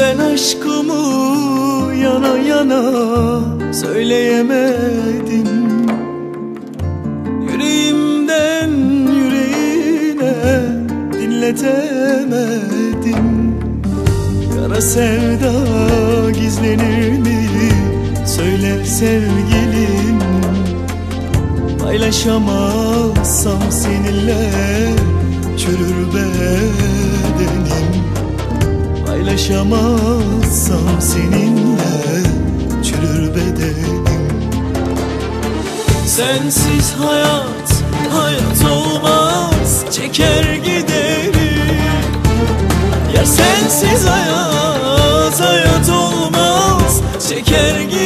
Ben aşkımı yana yana söyleyemedim. Yüreğimden yüreğine dinletemedim. Kara sevda gizlenir mi söyle sevgilim. Paylaşamazsam seninle çürür bedenim Paylaşamazsam seninle çürür bedenim. Sensiz hayat, hayat olmaz Çeker giderim Ya sensiz hayat, hayat olmaz Çeker giderim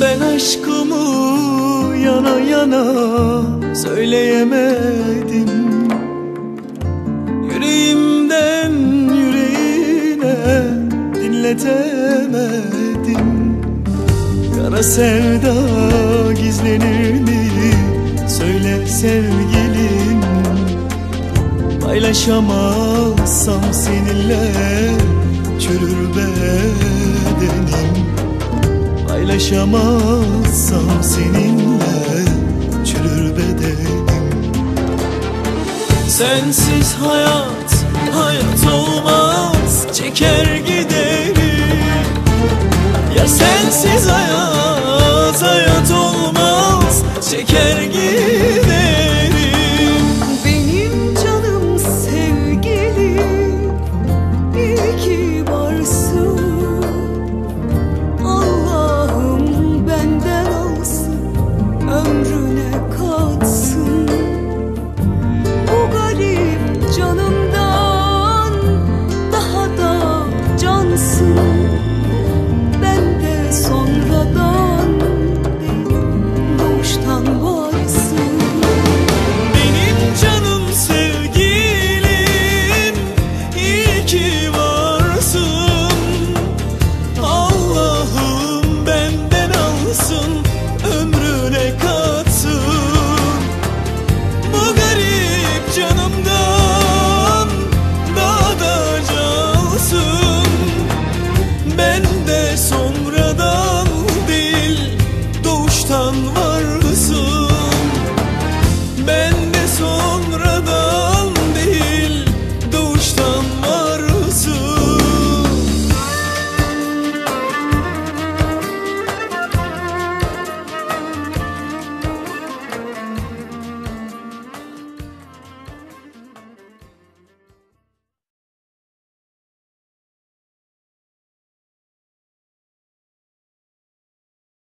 Ben aşkımı yana yana söyleyemedim. Yüreğimden yüreğine dinletemedim. Kara sevda gizlenir mi söyle sevgilim. Paylaşamazsam seninle çürür bedenim Paylaşamazsam seninle çürür bedenim Sensiz hayat, hayat olmaz Çeker giderim Ya sensiz hayat, hayat olmaz Çeker giderim var